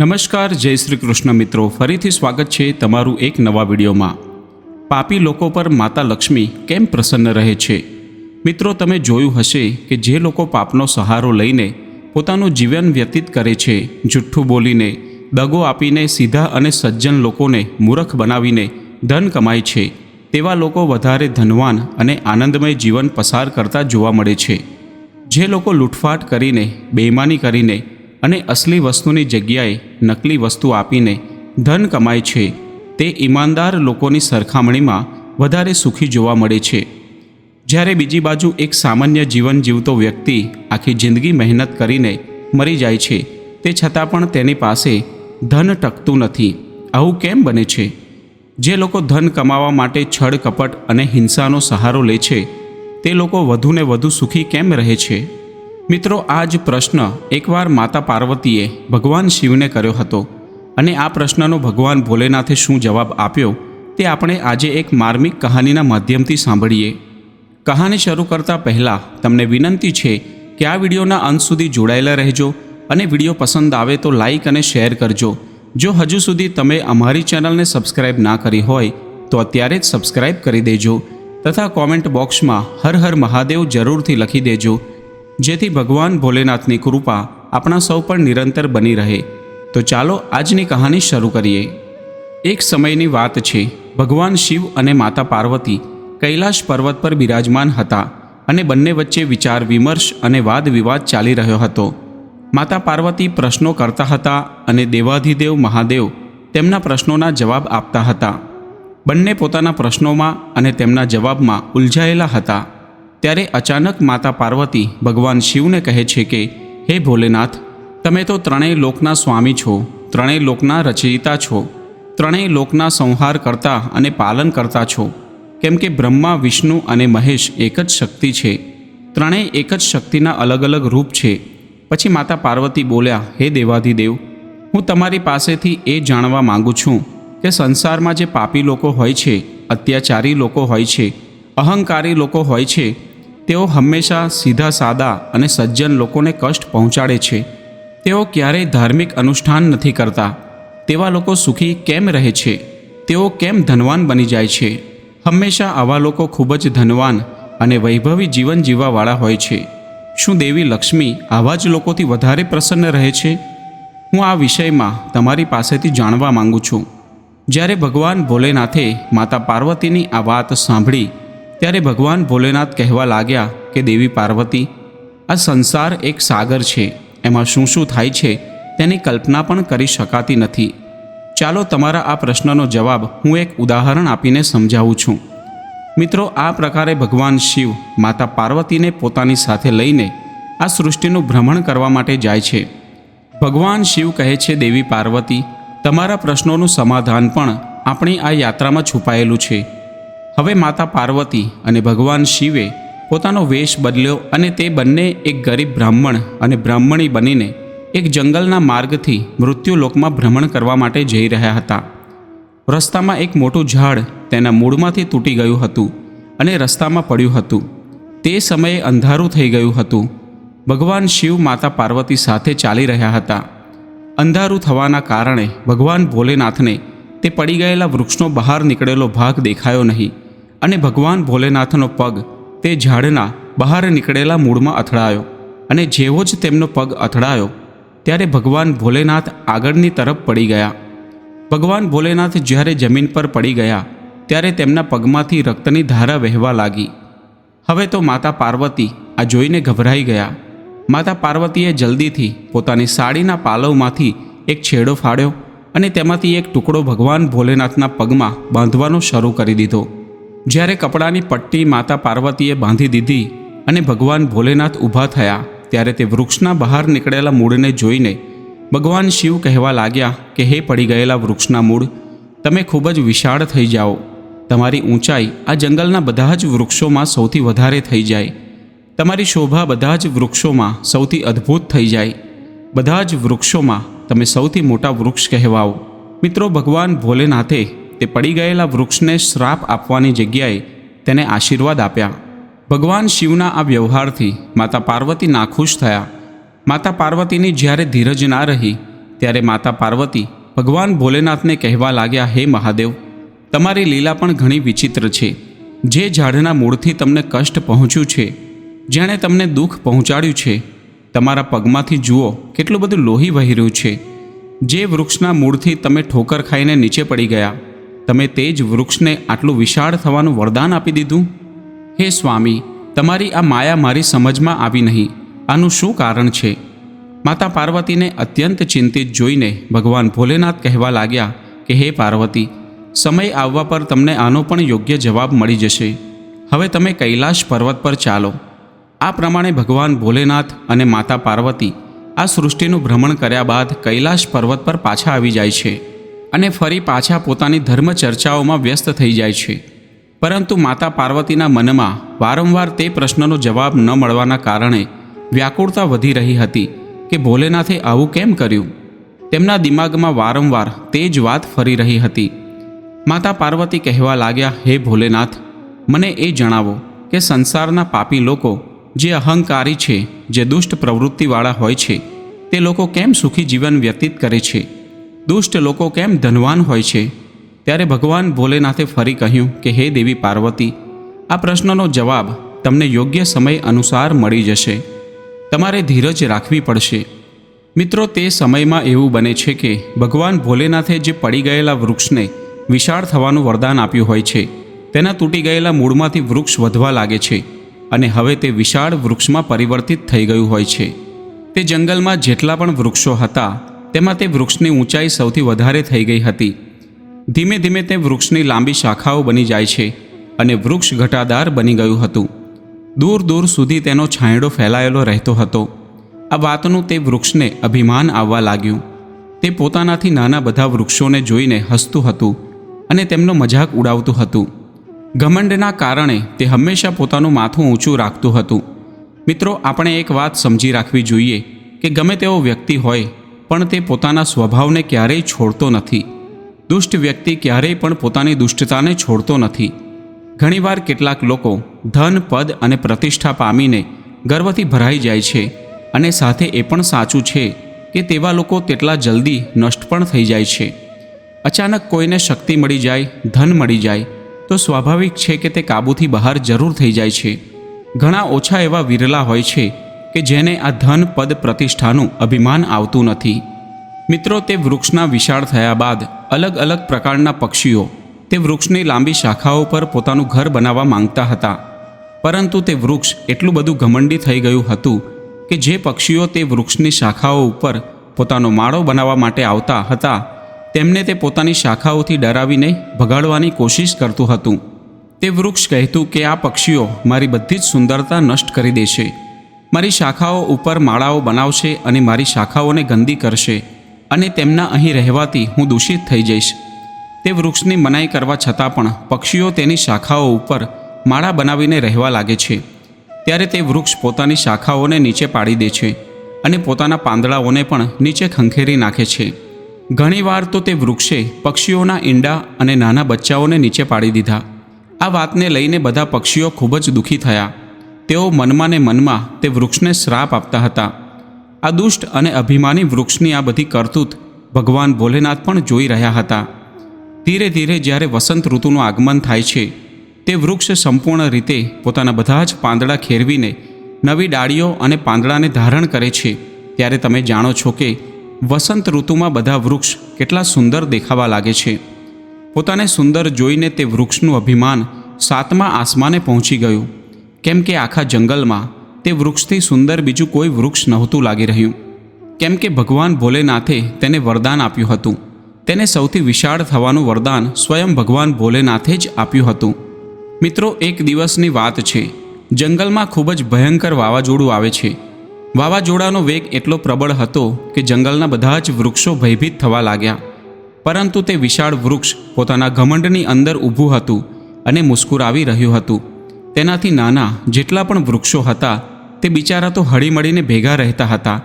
નમસ્કાર, જય શ્રી કૃષ્ણ મિત્રો. ફરીથી સ્વાગત છે તમારું એક નવા વિડીયોમાં. પાપી લોકો પર માતા લક્ષ્મી કેમ પ્રસન્ન રહે છે? મિત્રો, તમે જોયું હશે કે જે લોકો પાપનો સહારો લઈને પોતાનું જીવન વ્યતીત કરે છે, જુઠ્ઠું બોલીને, દગો આપીને, સીધા અને સજ્જન લોકોને મૂર્ખ બનાવીને ધન કમાય છે, તેવા લોકો વધારે ધનવાન અને આનંદમય જીવન પસાર કરતા જોવા મળે છે. જે લોકો લૂંટફાટ કરીને, બેઈમાની કરીને અને અસલી વસ્તુની જગ્યાએ નકલી વસ્તુ આપીને ધન કમાય છે, તે ઈમાનદાર લોકોની સરખામણીમાં વધારે સુખી જોવા મળે છે. જ્યારે બીજી બાજુ એક સામાન્ય જીવન જીવતો વ્યક્તિ આખી જિંદગી મહેનત કરીને મરી જાય છે, તે છતાં પણ તેની પાસે ધન ટકતું નથી. આવું કેમ બને છે? જે લોકો ધન કમાવા માટે છળ, કપટ અને હિંસાનો સહારો લે છે, તે લોકો વધુને વધુ સુખી કેમ રહે છે? મિત્રો, આ જ પ્રશ્ન એકવાર માતા પાર્વતીએ ભગવાન શિવને કર્યો હતો અને આ પ્રશ્નનો ભગવાન ભોલેનાથે શું જવાબ આપ્યો તે આપણે આજે એક માર્મિક કહાનીના માધ્યમથી સાંભળીએ. કહાની શરૂ કરતાં પહેલાં તમને વિનંતી છે કે આ વિડીયોના અંત સુધી જોડાયેલા રહેજો અને વીડિયો પસંદ આવે તો લાઈક અને શેર કરજો. જો હજુ સુધી તમે અમારી ચેનલને સબસ્ક્રાઇબ ના કરી હોય તો અત્યારે જ સબસ્ક્રાઇબ કરી દેજો તથા કોમેન્ટ બોક્સમાં હર હર મહાદેવ જરૂરથી લખી દેજો. જેથી ભગવાન ભોલેનાથની કૃપા આપણા સૌ પર નિરંતર બની રહે. તો ચાલો આજની કહાની શરૂ કરીએ. એક સમયની વાત છે, ભગવાન શિવ અને માતા પાર્વતી કૈલાશ પર્વત પર બિરાજમાન હતા અને બંને વચ્ચે વિચાર, વિમર્શ અને વાદ વિવાદ ચાલી રહ્યો હતો. માતા પાર્વતી પ્રશ્નો કરતા હતા અને દેવાધિદેવ મહાદેવ તેમના પ્રશ્નોના જવાબ આપતા હતા. બંને પોતાના પ્રશ્નોમાં અને તેમના જવાબમાં ઉલઝાયેલા હતા. ત્યારે અચાનક માતા પાર્વતી ભગવાન શિવને કહે છે કે, હે ભોલેનાથ, તમે તો ત્રણેય લોકના સ્વામી છો, ત્રણેય લોકના રચયિતા છો, ત્રણેય લોકના સંહાર કરતા અને પાલન કરતા છો. કેમ કે બ્રહ્મા, વિષ્ણુ અને મહેશ એક જ શક્તિ છે. ત્રણેય એક જ શક્તિના અલગ અલગ રૂપ છે. પછી માતા પાર્વતી બોલ્યા, હે દેવાધિદેવ, હું તમારી પાસેથી એ જાણવા માગું છું કે સંસારમાં જે પાપી લોકો હોય છે, અત્યાચારી લોકો હોય છે અહંકારી લોકો હોય છે, તેઓ હંમેશા સીધા સાદા અને સજ્જન લોકોને કષ્ટ પહોંચાડે છે. તેઓ ક્યારેય ધાર્મિક અનુષ્ઠાન નથી કરતા. તેવા લોકો સુખી કેમ રહે છે? તેઓ કેમ ધનવાન બની જાય છે? હંમેશા આવા લોકો ખૂબ જ ધનવાન અને વૈભવી જીવન જીવવાવાળા હોય છે. શું દેવી લક્ષ્મી આવા જ લોકોથી વધારે પ્રસન્ન રહે છે? હું આ વિષયમાં તમારી પાસેથી જાણવા માંગુ છું. જ્યારે ભગવાન ભોલેનાથે માતા પાર્વતીની આ વાત સાંભળી ત્યારે ભગવાન ભોલેનાથ કહેવા લાગ્યા કે, દેવી પાર્વતી, આ સંસાર એક સાગર છે. એમાં શું શું થાય છે તેની કલ્પના પણ કરી શકાતી નથી. ચાલો તમારા આ પ્રશ્નનો જવાબ હું એક ઉદાહરણ આપીને સમજાવું છું. મિત્રો, આ પ્રકારે ભગવાન શિવ માતા પાર્વતીને પોતાની સાથે લઈને આ સૃષ્ટિનું ભ્રમણ કરવા માટે જાય છે. ભગવાન શિવ કહે છે, દેવી પાર્વતી, તમારા પ્રશ્નોનું સમાધાન પણ આપણી આ યાત્રામાં છુપાયેલું છે. હવે માતા પાર્વતી અને ભગવાન શિવે પોતાનો વેશ બદલ્યો અને તે બંને એક ગરીબ બ્રાહ્મણ અને બ્રાહ્મણી બનીને એક જંગલના માર્ગથી મૃત્યુલોકમાં ભ્રમણ કરવા માટે જઈ રહ્યા હતા. રસ્તામાં એક મોટું ઝાડ તેના મૂળમાંથી તૂટી ગયું હતું અને રસ્તામાં પડ્યું હતું. તે સમયે અંધારું થઈ ગયું હતું. ભગવાન શિવ માતા પાર્વતી સાથે ચાલી રહ્યા હતા. અંધારું થવાના કારણે ભગવાન ભોલેનાથને તે પડી ગયેલા વૃક્ષનો બહાર નીકળેલો ભાગ દેખાયો નહીં. અને ભગવાન ભોલેનાથનો પગ તે ઝાડના બહાર નીકળેલા મૂળમાં અથડાયો અને જેવો જ તેમનો પગ અથડાયો, ત્યારે ભગવાન ભોલેનાથ આગળની તરફ પડી ગયા. ભગવાન ભોલેનાથ જ્યારે જમીન પર પડી ગયા, ત્યારે તેમના પગમાંથી રક્તની ધારા વહેવા લાગી. હવે તો માતા પાર્વતી આ જોઈને ગભરાઈ ગયા. માતા પાર્વતીએ જલ્દીથી પોતાની સાડીના પાલવમાંથી એક છેડો ફાડ્યો અને તેમાંથી એક ટુકડો ભગવાન ભોલેનાથના પગમાં બાંધવાનો શરૂ કરી દીધો. જ્યારે કપડાની પટ્ટી માતા પાર્વતીએ બાંધી દીધી અને ભગવાન ભોલેનાથ ઊભા થયા, ત્યારે તે વૃક્ષના બહાર નીકળેલા મૂળને જોઈને ભગવાન શિવ કહેવા લાગ્યા કે, હે પડી ગયેલા વૃક્ષના મૂળ, તમે ખૂબ જ વિશાળ થઈ જાઓ. તમારી ઊંચાઈ આ જંગલના બધા જ વૃક્ષોમાં સૌથી વધારે થઈ જાય. તમારી શોભા બધા જ વૃક્ષોમાં સૌથી અદ્ભુત થઈ જાય. બધા જ વૃક્ષોમાં તમે સૌથી મોટા વૃક્ષ કહેવાઓ. મિત્રો, ભગવાન ભોલેનાથે તે પડી ગયેલા વૃક્ષને શ્રાપ આપવાની જગ્યાએ તેને આશીર્વાદ આપ્યા. ભગવાન શિવના આ વ્યવહારથી માતા પાર્વતી નાખુશ થયા. માતા પાર્વતીની જ્યારે ધીરજ ના રહી, ત્યારે માતા પાર્વતી ભગવાન ભોલેનાથને કહેવા લાગ્યા, હે મહાદેવ, તમારી લીલા પણ ઘણી વિચિત્ર છે. જે ઝાડના મૂળથી તમને કષ્ટ પહોંચ્યું છે, જેણે તમને દુઃખ પહોંચાડ્યું છે, તમારા પગમાંથી જુઓ, કેટલું બધું લોહી વહી રહ્યું છે. જે વૃક્ષના મૂળથી તમે ઠોકર ખાઈને નીચે પડી ગયા. તમે તે જ વૃક્ષને આટલું વિશાળ થવાનું વરદાન આપી દીધું? હે સ્વામી, તમારી આ માયા મારી સમજમાં આવી નહીં. આનું શું કારણ છે? માતા પાર્વતીને અત્યંત ચિંતિત જોઈને ભગવાન ભોલેનાથ કહેવા લાગ્યા કે, હે પાર્વતી, સમય આવવા પર તમને આનો પણ યોગ્ય જવાબ મળી જશે. હવે તમે કૈલાશ પર્વત પર ચાલો. આ પ્રમાણે ભગવાન ભોલેનાથ અને માતા પાર્વતી આ સૃષ્ટિનું ભ્રમણ કર્યા બાદ કૈલાશ પર્વત પર પાછા આવી જાય છે. અને ફરી પાછા પોતાની ધર્મ ચર્ચાઓમાં વ્યસ્ત થઈ જાય છે. પરંતુ માતા પાર્વતીના મનમાં વારંવાર તે પ્રશ્નનો જવાબ ન મળવાના કારણે વ્યાકુળતા વધી રહી હતી કે ભોલેનાથે આવું કેમ કર્યું? તેમના દિમાગમાં વારંવાર તે જ વાત ફરી રહી હતી. માતા પાર્વતી કહેવા લાગ્યા, હે ભોલેનાથ, મને એ જણાવો કે સંસારના પાપી લોકો જે અહંકારી છે, જે દુષ્ટ પ્રવૃત્તિવાળા હોય છે, તે લોકો કેમ સુખી જીવન વ્યતીત કરે છે? દુષ્ટ લોકો કેમ ધનવાન હોય છે? ત્યારે ભગવાન ભોલેનાથે ફરી કહ્યું કે, હે દેવી પાર્વતી, આ પ્રશ્નનો જવાબ તમને યોગ્ય સમય અનુસાર મળી જશે. તમારે ધીરજ રાખવી પડશે. મિત્રો, તે સમયમાં એવું બને છે કે ભગવાન ભોલેનાથે જે પડી ગયેલા વૃક્ષને વિશાળ થવાનું વરદાન આપ્યું હોય છે, તેના તૂટી ગયેલા મૂળમાંથી વૃક્ષ વધવા લાગે છે અને હવે તે વિશાળ વૃક્ષમાં પરિવર્તિત થઈ ગયું હોય છે. તે જંગલમાં જેટલા પણ વૃક્ષો હતા તેમાં તે વૃક્ષની ઊંચાઈ સૌથી વધારે થઈ ગઈ હતી. ધીમે ધીમે તે વૃક્ષની લાંબી શાખાઓ બની જાય છે અને વૃક્ષ ઘટાદાર બની ગયું હતું. દૂર દૂર સુધી તેનો છાંયડો ફેલાયેલો રહેતો હતો. આ વાતનું તે વૃક્ષને અભિમાન આવવા લાગ્યું. તે પોતાનાથી નાના બધા વૃક્ષોને જોઈને હસતું હતું અને તેમનો મજાક ઉડાવતું હતું. ઘમંડના કારણે તે હંમેશા પોતાનું માથું ઊંચું રાખતું હતું. મિત્રો, આપણે એક વાત સમજી રાખવી જોઈએ કે ગમે તેવો વ્યક્તિ હોય પણ તે પોતાના સ્વભાવને ક્યારેય છોડતો નથી. દુષ્ટ વ્યક્તિ ક્યારેય પણ પોતાની દુષ્ટતાને છોડતો નથી. ઘણીવાર કેટલાક લોકો ધન, પદ અને પ્રતિષ્ઠા પામીને ગર્વથી ભરાઈ જાય છે અને સાથે એ પણ સાચું છે કે તેવા લોકો તેટલા જલ્દી નષ્ટ પણ થઈ જાય છે. અચાનક કોઈને શક્તિ મળી જાય, ધન મળી જાય, તો સ્વાભાવિક છે કે તે કાબૂથી બહાર જરૂર થઈ જાય છે. ઘણા ઓછા એવા વિરલા હોય છે કે જેને આ ધન પદ પ્રતિષ્ઠાનું અભિમાન આવતું નથી. મિત્રો, તે વૃક્ષના વિશાળ થયા બાદ અલગ અલગ પ્રકારના પક્ષીઓ તે વૃક્ષની લાંબી શાખાઓ પર પોતાનું ઘર બનાવવા માંગતા હતા. પરંતુ તે વૃક્ષ એટલું બધું ઘમંડી થઈ ગયું હતું કે જે પક્ષીઓ તે વૃક્ષની શાખાઓ ઉપર પોતાનો માળો બનાવવા માટે આવતા હતા, તેમને તે પોતાની શાખાઓથી ડરાવીને ભગાડવાની કોશિશ કરતું હતું. તે વૃક્ષ કહેતું કે આ પક્ષીઓ મારી બધી જ સુંદરતા નષ્ટ કરી દેશે. મારી શાખાઓ ઉપર માળાઓ બનાવશે અને મારી શાખાઓને ગંદી કરશે અને તેમના અહીં રહેવાથી હું દૂષિત થઈ જઈશ. તે વૃક્ષની મનાઈ કરવા છતાં પણ પક્ષીઓ તેની શાખાઓ ઉપર માળા બનાવીને રહેવા લાગે છે. ત્યારે તે વૃક્ષ પોતાની શાખાઓને નીચે પાડી દે છે અને પોતાના પાંદડાઓને પણ નીચે ખંખેરી નાખે છે. ઘણીવાર તો તે વૃક્ષે પક્ષીઓના ઈંડા અને નાના બચ્ચાઓને નીચે પાડી દીધા. આ વાતને લઈને બધા પક્ષીઓ ખૂબ જ દુઃખી થયા. તેઓ મનમાં ને મનમાં તે વૃક્ષને શ્રાપ આપતા હતા. આ દુષ્ટ અને અભિમાની વૃક્ષની આ બધી કરતૂત ભગવાન ભોલેનાથ પણ જોઈ રહ્યા હતા. ધીરે ધીરે જ્યારે વસંત ઋતુનું આગમન થાય છે, તે વૃક્ષ સંપૂર્ણ રીતે પોતાના બધા જ પાંદડા ખેરવીને નવી ડાળીઓ અને પાંદડાને ધારણ કરે છે. ત્યારે તમે જાણો છો કે વસંત ઋતુમાં બધા વૃક્ષ કેટલા સુંદર દેખાવા લાગે છે. પોતાને સુંદર જોઈને તે વૃક્ષનું અભિમાન સાતમા આસમાને પહોંચી ગયું. કેમ કે આખા જંગલમાં તે વૃક્ષથી સુંદર બીજું કોઈ વૃક્ષ નહોતું લાગી રહ્યું. કેમ કે ભગવાન ભોલેનાથે તેને વરદાન આપ્યું હતું. તેને સૌથી વિશાળ થવાનું વરદાન સ્વયં ભગવાન ભોલેનાથે જ આપ્યું હતું. મિત્રો, એક દિવસની વાત છે. જંગલમાં ખૂબ જ ભયંકર વાવાઝોડું આવે છે. વાવાઝોડાનો વેગ એટલો પ્રબળ હતો કે જંગલના બધા જ વૃક્ષો ભયભીત થવા લાગ્યા. પરંતુ તે વિશાળ વૃક્ષ પોતાના ઘમંડની અંદર ઊભું હતું અને મુસ્કુરાવી રહ્યું હતું. તેનાથી નાના જેટલા પણ વૃક્ષો હતા, તે બિચારા તો હળીમળીને ભેગા રહેતા હતા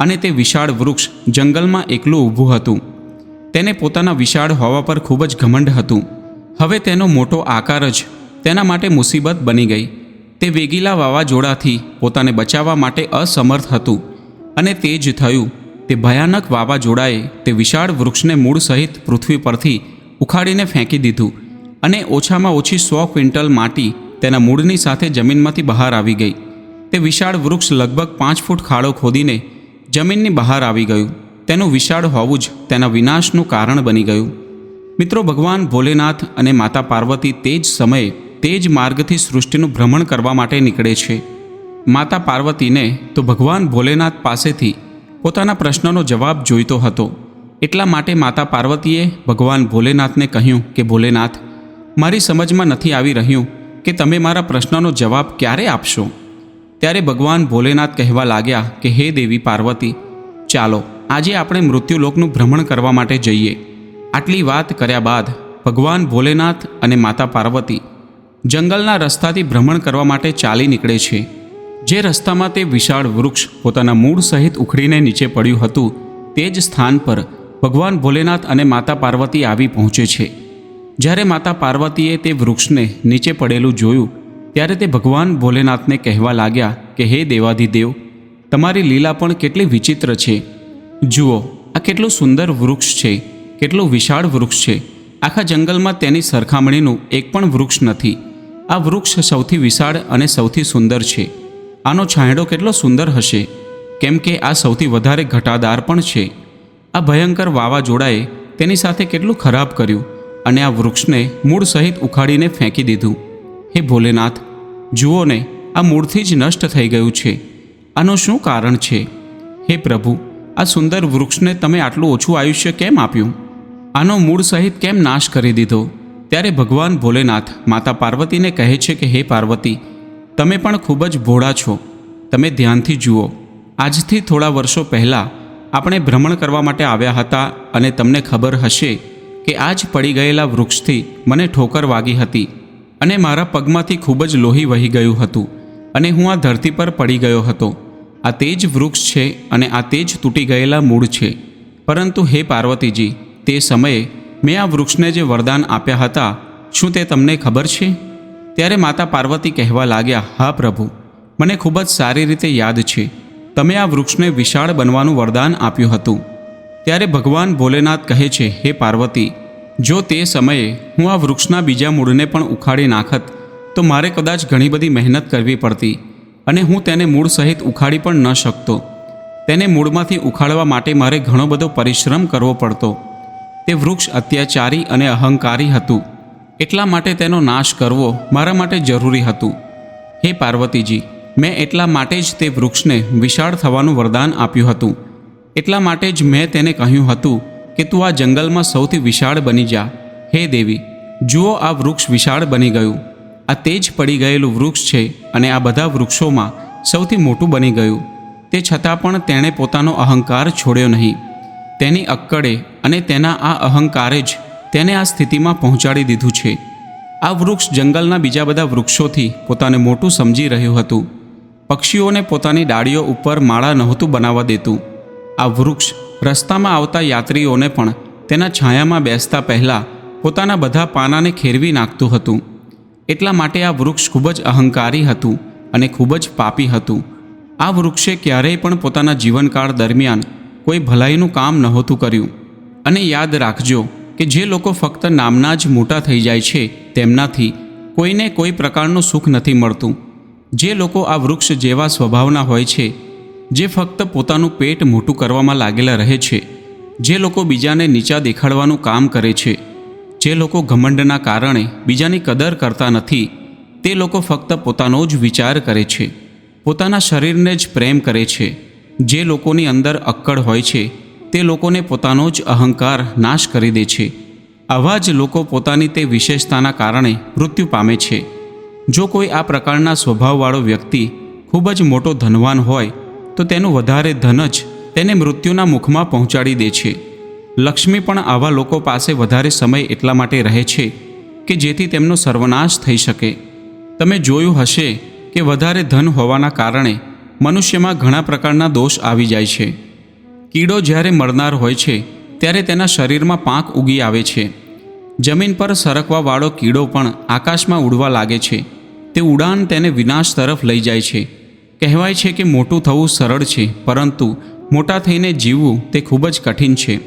અને તે વિશાળ વૃક્ષ જંગલમાં એકલું ઊભું હતું. તેને પોતાના વિશાળ હોવા પર ખૂબ જ ઘમંડ હતું. હવે તેનો મોટો આકાર જ તેના માટે મુસીબત બની ગઈ. તે વેગીલા વાવાઝોડાથી પોતાને બચાવવા માટે અસમર્થ હતું અને તે જ થયું. તે ભયાનક વાવાઝોડાએ તે વિશાળ વૃક્ષને મૂળ સહિત પૃથ્વી પરથી ઉખાડીને ફેંકી દીધું અને ઓછામાં ઓછી સો ક્વિન્ટલ માટી તેના મૂળની સાથે જમીનમાંથી બહાર આવી ગઈ. તે વિશાળ વૃક્ષ લગભગ પાંચ ફૂટ ખાડો ખોદીને જમીનની બહાર આવી ગયું. તેનું વિશાળ હોવું જ તેના વિનાશનું કારણ બની ગયું. મિત્રો, ભગવાન ભોલેનાથ અને માતા પાર્વતી તે જ સમયે તે જ માર્ગથી સૃષ્ટિનું ભ્રમણ કરવા માટે નીકળે છે. માતા પાર્વતીને તો ભગવાન ભોલેનાથ પાસેથી પોતાના પ્રશ્નનો જવાબ જોઈતો હતો. એટલા માટે માતા પાર્વતીએ ભગવાન ભોલેનાથને કહ્યું કે, ભોલેનાથ, મારી સમજમાં નથી આવી રહ્યું કે તમે મારા પ્રશ્નનો જવાબ ક્યારે આપશો? ત્યારે ભગવાન ભોલેનાથ કહેવા લાગ્યા કે, હે દેવી પાર્વતી, ચાલો, આજે આપણે મૃત્યુલોકનું ભ્રમણ કરવા માટે જઈએ. આટલી વાત કર્યા બાદ ભગવાન ભોલેનાથ અને માતા પાર્વતી જંગલના રસ્તાથી ભ્રમણ કરવા માટે ચાલી નીકળે છે. જે રસ્તામાં તે વિશાળ વૃક્ષ પોતાના મૂળ સહિત ઉખડીને નીચે પડ્યું હતું, તે જ સ્થાન પર ભગવાન ભોલેનાથ અને માતા પાર્વતી આવી પહોંચે છે. જ્યારે માતા પાર્વતીએ તે વૃક્ષને નીચે પડેલું જોયું, ત્યારે તે ભગવાન ભોલેનાથને કહેવા લાગ્યા કે, હે દેવાધિદેવ, તમારી લીલા પણ કેટલી વિચિત્ર છે. જુઓ, આ કેટલું સુંદર વૃક્ષ છે, કેટલું વિશાળ વૃક્ષ છે. આખા જંગલમાં તેની સરખામણીનું એક પણ વૃક્ષ નથી. આ વૃક્ષ સૌથી વિશાળ અને સૌથી સુંદર છે. આનો છાંયડો કેટલો સુંદર હશે, કેમ કે આ સૌથી વધારે ઘટાદાર પણ છે. આ ભયંકર વાવાઝોડાએ તેની સાથે કેટલું ખરાબ કર્યું. અને આ વૃક્ષને મૂળ સહિત ઉખાડીને ફેંકી દીધું. હે ભોલેનાથ, જુઓ ને, આ મૂળથી જ નષ્ટ થઈ ગયું છે. આનું શું કારણ છે? હે પ્રભુ, આ સુંદર વૃક્ષને તમે આટલું ઓછું આયુષ્ય કેમ આપ્યું? આનો મૂળ સહિત કેમ નાશ કરી દીધો? ત્યારે ભગવાન ભોલેનાથ માતા પાર્વતીને કહે છે કે, હે પાર્વતી, તમે પણ ખૂબ જ ભોળા છો. તમે ધ્યાનથી જુઓ. આજથી થોડા વર્ષો પહેલાં આપણે ભ્રમણ કરવા માટે આવ્યા હતા અને તમને ખબર હશે કે આ જ પડી ગયેલા વૃક્ષથી મને ઠોકર વાગી હતી અને મારા પગમાંથી ખૂબ જ લોહી વહી ગયું હતું અને હું આ ધરતી પર પડી ગયો હતો. આ તે જ વૃક્ષ છે અને આ તે જ તૂટી ગયેલા મૂળ છે. પરંતુ હે પાર્વતીજી, તે સમયે મેં આ વૃક્ષને જે વરદાન આપ્યા હતા, શું તે તમને ખબર છે? ત્યારે માતા પાર્વતી કહેવા લાગ્યા, હા પ્રભુ, મને ખૂબ જ સારી રીતે યાદ છે. તમે આ વૃક્ષને વિશાળ બનવાનું વરદાન આપ્યું હતું. ત્યારે ભગવાન ભોલેનાથ કહે છે, હે પાર્વતી, જો તે સમયે હું આ વૃક્ષના બીજા મૂળને પણ ઉખાડી નાખત, તો મારે કદાચ ઘણી બધી મહેનત કરવી પડતી અને હું તેને મૂળ સહિત ઉખાડી પણ ન શકતો. તેને મૂળમાંથી ઉખાડવા માટે મારે ઘણો બધો પરિશ્રમ કરવો પડતો. તે વૃક્ષ અત્યાચારી અને અહંકારી હતું. એટલા માટે તેનો નાશ કરવો મારા માટે જરૂરી હતું. હે પાર્વતીજી, મેં એટલા માટે જ તે વૃક્ષને વિશાળ થવાનું વરદાન આપ્યું હતું. એટલા માટે જ મેં તેને કહ્યું હતું કે તું આ જંગલમાં સૌથી વિશાળ બની જા. હે દેવી, જુઓ આ વૃક્ષ વિશાળ બની ગયું. આ તે જ પડી ગયેલું વૃક્ષ છે અને આ બધા વૃક્ષોમાં સૌથી મોટું બની ગયું. તે છતાં પણ તેણે પોતાનો અહંકાર છોડ્યો નહીં. તેની અક્કડે અને તેના આ અહંકારે જ તેને આ સ્થિતિમાં પહોંચાડી દીધું છે. આ વૃક્ષ જંગલના બીજા બધા વૃક્ષોથી પોતાને મોટું સમજી રહ્યું હતું. પક્ષીઓને પોતાની ડાળીઓ ઉપર માળા નહોતું બનાવવા દેતું. આ વૃક્ષ રસ્તામાં આવતા યાત્રીઓને પણ તેના છાયામાં બેસતા પહેલાં પોતાના બધા પાનાને ખેરવી નાખતું હતું. એટલા માટે આ વૃક્ષ ખૂબ જ અહંકારી હતું અને ખૂબ જ પાપી હતું. આ વૃક્ષે ક્યારેય પણ પોતાના જીવનકાળ દરમિયાન કોઈ ભલાઈનું કામ નહોતું કર્યું. અને યાદ રાખજો કે જે લોકો ફક્ત નામના જ મોટા થઈ જાય છે, તેમનાથી કોઈને કોઈ પ્રકારનું સુખ નથી મળતું. જે લોકો આ વૃક્ષ જેવા સ્વભાવના હોય છે જે ફક્ત પોતાનું પેટ મોટું કરવામાં લાગેલા રહે છે, જે લોકો બીજાને નીચા દેખાડવાનું કામ કરે છે, જે લોકો ઘમંડના કારણે બીજાની કદર કરતા નથી, તે લોકો ફક્ત પોતાનો જ વિચાર કરે છે, પોતાના શરીરને જ પ્રેમ કરે છે, જે લોકોની અંદર અક્કડ હોય છે, તે લોકોને પોતાનો જ અહંકાર નાશ કરી દે છે. આવા જ લોકો પોતાની તે વિશેષતાના કારણે મૃત્યુ પામે છે. જો કોઈ આ પ્રકારના સ્વભાવવાળો વ્યક્તિ ખૂબ જ મોટો ધનવાન હોય તો તેનું વધારે ધન જ તેને મૃત્યુના મુખમાં પહોંચાડી દે છે. લક્ષ્મી પણ આવા લોકો પાસે વધારે સમય એટલા માટે રહે છે કે જેથી તેમનો સર્વનાશ થઈ શકે. તમે જોયું હશે કે વધારે ધન હોવાના કારણે મનુષ્યમાં ઘણા પ્રકારના દોષ આવી જાય છે. કીડો જ્યારે મરનાર હોય છે, ત્યારે તેના શરીરમાં પાંખ ઉગી આવે છે. જમીન પર સરકવાવાળો કીડો પણ આકાશમાં ઉડવા લાગે છે. તે ઉડાન તેને વિનાશ તરફ લઈ જાય છે. કહેવાય છે કે મોટું થવું સરળ છે, પરંતુ મોટા થઈને જીવવું તે ખૂબ જ કઠિન છે.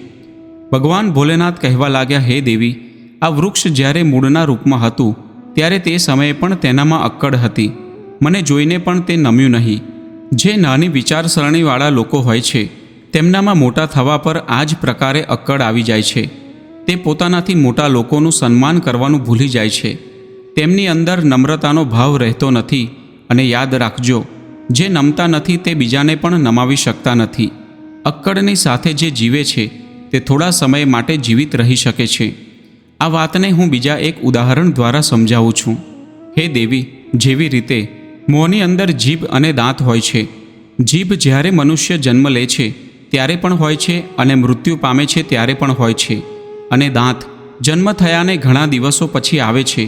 ભગવાન ભોલેનાથ કહેવા લાગ્યા, હે દેવી, આ વૃક્ષ જ્યારે મૂળના રૂપમાં હતું, ત્યારે તે સમયે પણ તેનામાં અક્કડ હતી. મને જોઈને પણ તે નમ્યું નહીં. જે નાની વિચારસરણીવાળા લોકો હોય છે, તેમનામાં મોટા થવા પર આ જ પ્રકારે અક્કડ આવી જાય છે. તે પોતાનાથી મોટા લોકોનું સન્માન કરવાનું ભૂલી જાય છે. તેમની અંદર નમ્રતાનો ભાવ રહેતો નથી, અને યાદ રાખજો જે નમતા નથી તે બીજાને પણ નમાવી શકતા નથી. અક્કડની સાથે જે જીવે છે, તે થોડા સમય માટે જીવિત રહી શકે છે. આ વાતને હું બીજા એક ઉદાહરણ દ્વારા સમજાવું છું. હે દેવી, જેવી રીતે મોંની અંદર જીભ અને દાંત હોય છે. જીભ જ્યારે મનુષ્ય જન્મ લે છે, ત્યારે પણ હોય છે અને મૃત્યુ પામે છે ત્યારે પણ હોય છે. અને દાંત જન્મ થયાને ઘણા દિવસો પછી આવે છે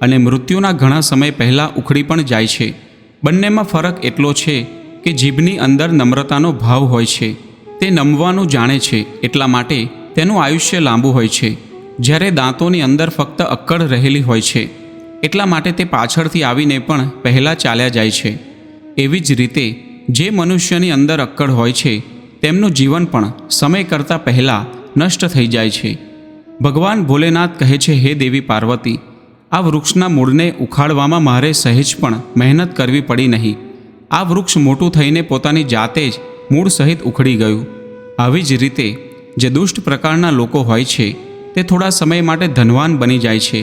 અને મૃત્યુના ઘણા સમય પહેલાં ઉખડી પણ જાય છે. બંનેમાં ફરક એટલો છે કે જીભની અંદર નમ્રતાનો ભાવ હોય છે. તે નમવાનું જાણે છે, એટલા માટે તેનું આયુષ્ય લાંબુ હોય છે. જ્યારે દાંતોની અંદર ફક્ત અક્કડ રહેલી હોય છે, એટલા માટે તે પાછળથી આવીને પણ પહેલાં ચાલ્યા જાય છે. એવી જ રીતે, જે મનુષ્યની અંદર અક્કડ હોય છે, તેમનું જીવન પણ સમય કરતાં પહેલાં નષ્ટ થઈ જાય છે. ભગવાન ભોલેનાથ કહે છે, હે દેવી પાર્વતી આ વૃક્ષના મૂળને ઉખાડવામાં મારે સહેજ પણ મહેનત કરવી પડી નહીં. આ વૃક્ષ મોટું થઈને પોતાની જાતે જ મૂળ સહિત ઉખડી ગયું. આવી જ રીતે જે દુષ્ટ પ્રકારના લોકો હોય છે, તે થોડા સમય માટે ધનવાન બની જાય છે,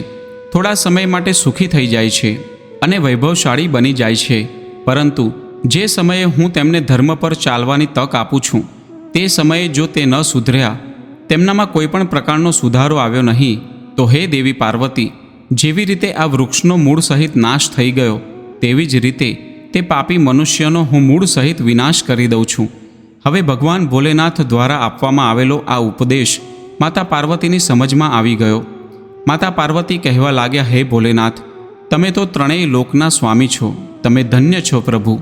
થોડા સમય માટે સુખી થઈ જાય છે અને વૈભવશાળી બની જાય છે. પરંતુ જે સમયે હું તેમને ધર્મ પર ચાલવાની તક આપું છું, તે સમયે જો તે ન સુધર્યા, તેમનામાં કોઈ પણ પ્રકારનો સુધારો આવ્યો નહીં, તો હે દેવી પાર્વતી જેવી રીતે આ વૃક્ષનો મૂળ સહિત નાશ થઈ ગયો, તેવી જ રીતે તે પાપી મનુષ્યનો હું મૂળ સહિત વિનાશ કરી દઉં છું. હવે ભગવાન ભોલેનાથ દ્વારા આપવામાં આવેલો આ ઉપદેશ માતા પાર્વતીની સમજમાં આવી ગયો. માતા પાર્વતી કહેવા લાગ્યા, હે ભોલેનાથ, તમે તો ત્રણેય લોકના સ્વામી છો. તમે ધન્ય છો પ્રભુ.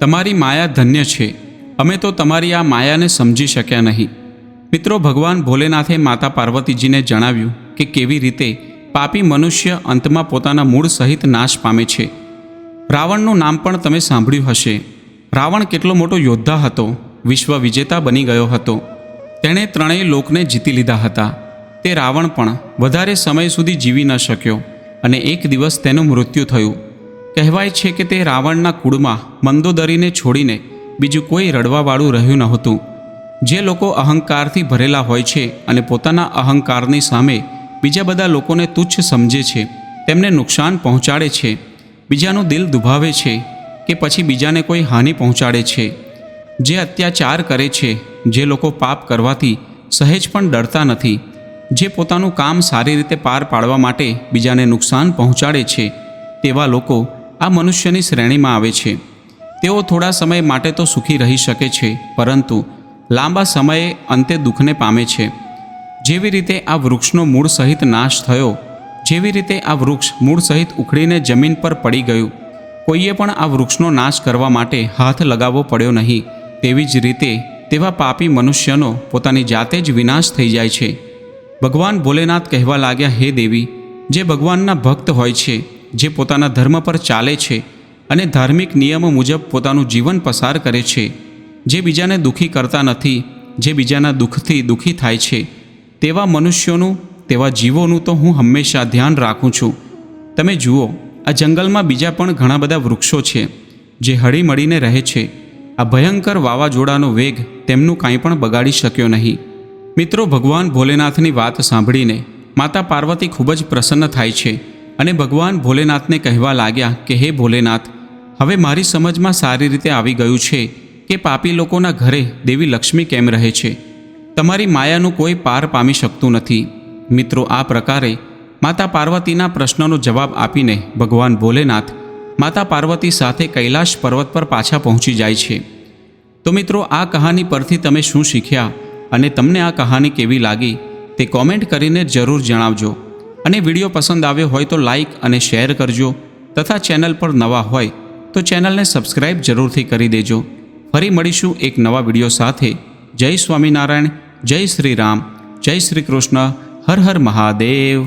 તમારી માયા ધન્ય છે. અમે તો તમારી આ માયાને સમજી શક્યા નહીં. મિત્રો, ભગવાન ભોલેનાથે માતા પાર્વતીજીને જણાવ્યું કે કેવી રીતે પાપી મનુષ્ય અંતમાં પોતાના મૂળ સહિત નાશ પામે છે. રાવણનું નામ પણ તમે સાંભળ્યું હશે. રાવણ કેટલો મોટો યોદ્ધા હતો, વિશ્વ વિજેતા બની ગયો હતો. તેણે ત્રણેય લોકને જીતી લીધા હતા. તે રાવણ પણ વધારે સમય સુધી જીવી ન શક્યો અને એક દિવસ તેનું મૃત્યુ થયું. કહેવાય છે કે તે રાવણના કુળમાં મંદોદરીને છોડીને બીજું કોઈ રડવાવાળું રહ્યું નહોતું. જે લોકો અહંકારથી ભરેલા હોય છે અને પોતાના અહંકારની સામે બીજા બધા લોકોને તુચ્છ સમજે છે, તેમને નુકસાન પહોંચાડે છે. બીજાનું દિલ દુભાવે છે કે પછી બીજાને કોઈ હાનિ પહોંચાડે છે. જે અત્યાચાર કરે છે, જે લોકો પાપ કરવાથી સહેજ પણ ડરતા નથી. જે પોતાનું કામ સારી રીતે પાર પાડવા માટે બીજાને નુકસાન પહોંચાડે છે, તેવા લોકો આ મનુષ્યની શ્રેણીમાં આવે છે. તેઓ થોડા સમય માટે તો સુખી રહી શકે છે, પરંતુ લાંબા સમયે અંતે દુઃખને પામે છે. જેવી રીતે આ વૃક્ષનો મૂળ સહિત નાશ થયો, જેવી રીતે આ વૃક્ષ મૂળ સહિત ઉખડીને જમીન પર પડી ગયું, કોઈએ પણ આ વૃક્ષનો નાશ કરવા માટે હાથ લગાવવો પડ્યો નહીં. તેવી જ રીતે તેવા પાપી મનુષ્યનો પોતાની જાતે જ વિનાશ થઈ જાય છે. ભગવાન ભોલેનાથ કહેવા લાગ્યા, હે દેવી, જે ભગવાનના ભક્ત હોય છે, જે પોતાના ધર્મ પર ચાલે છે અને ધાર્મિક નિયમો મુજબ પોતાનું જીવન પસાર કરે છે, જે બીજાને દુઃખી કરતા નથી, જે બીજાના દુઃખથી દુઃખી થાય છે તેવા મનુષ્યોનું, તેવા જીવોનું તો હું હંમેશા ધ્યાન રાખું છું. તમે જુઓ, આ જંગલમાં બીજા પણ ઘણા બધા વૃક્ષો છે, જે હળીમળીને રહે છે. આ ભયંકર વાવાઝોડાનો વેગ તેમનું કાંઈ પણ બગાડી શક્યો નહીં. મિત્રો, ભગવાન ભોલેનાથની વાત સાંભળીને માતા પાર્વતી ખૂબ જ પ્રસન્ન થાય છે અને ભગવાન ભોલેનાથને કહેવા લાગ્યા કે, હે ભોલેનાથ, હવે મારી સમજમાં સારી રીતે આવી ગયું છે કે પાપી લોકોના ઘરે દેવી લક્ષ્મી કેમ રહે છે? તમારી માયાનું કોઈ પાર પામી શકતું નથી. મિત્રો, આ પ્રકારે માતા પાર્વતીના પ્રશ્નનો જવાબ આપીને ભગવાન ભોલેનાથ માતા પાર્વતી સાથે કૈલાશ પર્વત પર પાછા પહોંચી જાય છે. તો મિત્રો, આ કહાની પરથી તમે શું શીખ્યા અને તમને આ કહાની કેવી લાગી તે કોમેન્ટ કરીને જરૂર જણાવજો. અને વીડિયો પસંદ આવ્યો હોય તો લાઈક અને શેર કરજો તથા ચેનલ પર નવા હોય તો ચેનલને સબસ્ક્રાઇબ જરૂરથી કરી દેજો. ફરી મળીશું એક નવા વીડિયો સાથે. જય સ્વામિનારાયણ. જય શ્રી રામ જય શ્રી કૃષ્ણ હર હર મહાદેવ.